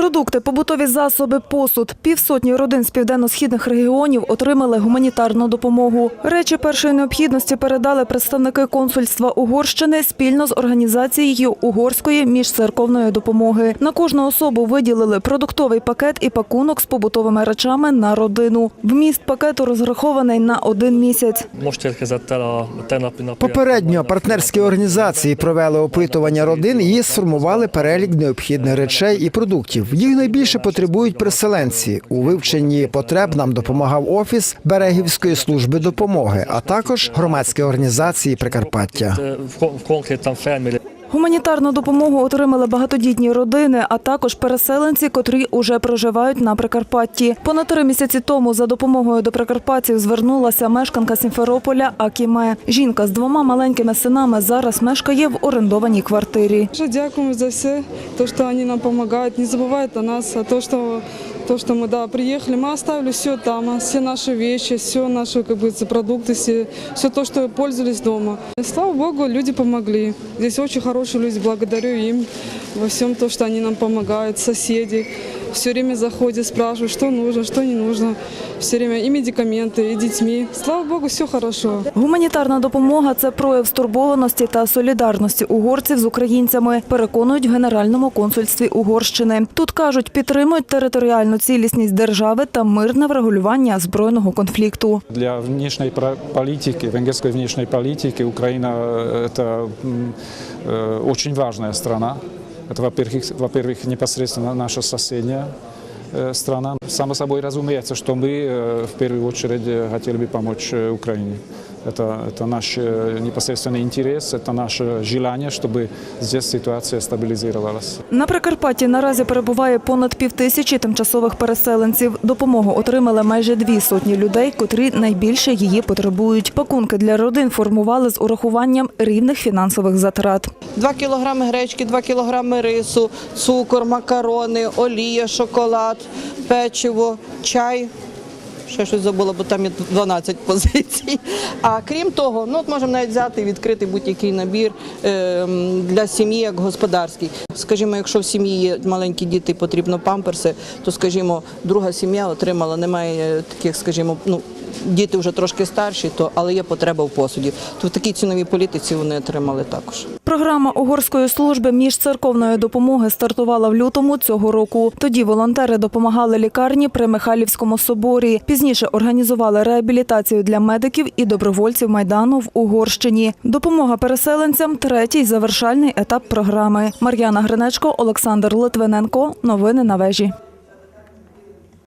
Продукти, побутові засоби, посуд. Півсотні родин з південно-східних регіонів отримали гуманітарну допомогу. Речі першої необхідності передали представники консульства Угорщини спільно з організацією угорської міжцерковної допомоги. На кожну особу виділили продуктовий пакет і пакунок з побутовими речами на родину. Вміст пакету розрахований на один місяць. Попередньо партнерські організації провели опитування родин і сформували перелік необхідних речей і продуктів. Їх найбільше потребують переселенці. У вивченні потреб нам допомагав офіс Берегівської служби допомоги, а також громадські організації Прикарпаття. Гуманітарну допомогу отримали багатодітні родини, а також переселенці, котрі уже проживають на Прикарпатті. Понад три місяці тому за допомогою до прикарпатців звернулася мешканка Сімферополя Акіме. Жінка з двома маленькими синами зараз мешкає в орендованій квартирі. Дякуємо за все, то, что они нам помогают, не забывают о нас, а то, что, то, что мы да, приехали, мы оставили все там, а все наши вещи, все наши как бы, продукты, все, все то, что пользовались дома. И, слава Богу, люди помогли. Здесь очень хорошие люди, благодарю им во всем то, что они нам помогают, соседи. Все время заходят, спрашивают, что нужно, что не нужно. Все время и медикаменты, и детьми. Слава Богу, все хорошо. Гуманітарна допомога це прояв стурбованості та солідарності угорців з українцями, переконують в Генеральному консульстві Угорщини. Тут кажуть, підтримують територіальну цілісність держави та мирне врегулювання збройного конфлікту. Для внешней про- политики, венгерской внешней политики Украина э, это м, э, очень важная страна. Это, во-первых, во-первых, непосредственно наша соседняя э, страна. Само собой разумеется, что мы э, в первую очередь э, хотели бы помочь э, Украине. Это, это наш э, непосредственный интерес, это наше желание, чтобы здесь ситуация стабилизировалась. На Прикарпатті наразі перебуває понад півтисячі тимчасових переселенців. Допомогу отримали майже дві сотні людей, котрі найбільше її потребують. Пакунки для родин формували з урахуванням рівних фінансових затрат. 2 кілограми гречки, 2 кілограми рису, цукор, макарони, олія, шоколад, печиво, чай. Ще щось забула, бо там є 12 позицій. А крім того, ну от можемо навіть взяти і відкрити будь-який набір е, для сім'ї як господарський. Скажімо, якщо в сім'ї є маленькі діти, потрібно памперси, то скажімо, друга сім'я отримала, немає таких, скажімо, ну. Діти вже трошки старші, то але є потреба в посуді. То в такій ціновій політиці вони отримали також. Програма угорської служби міжцерковної допомоги стартувала в лютому цього року. Тоді волонтери допомагали лікарні при Михайлівському соборі. Пізніше організували реабілітацію для медиків і добровольців майдану в Угорщині. Допомога переселенцям третій завершальний етап програми. Мар'яна Гринечко, Олександр Литвиненко. Новини на вежі.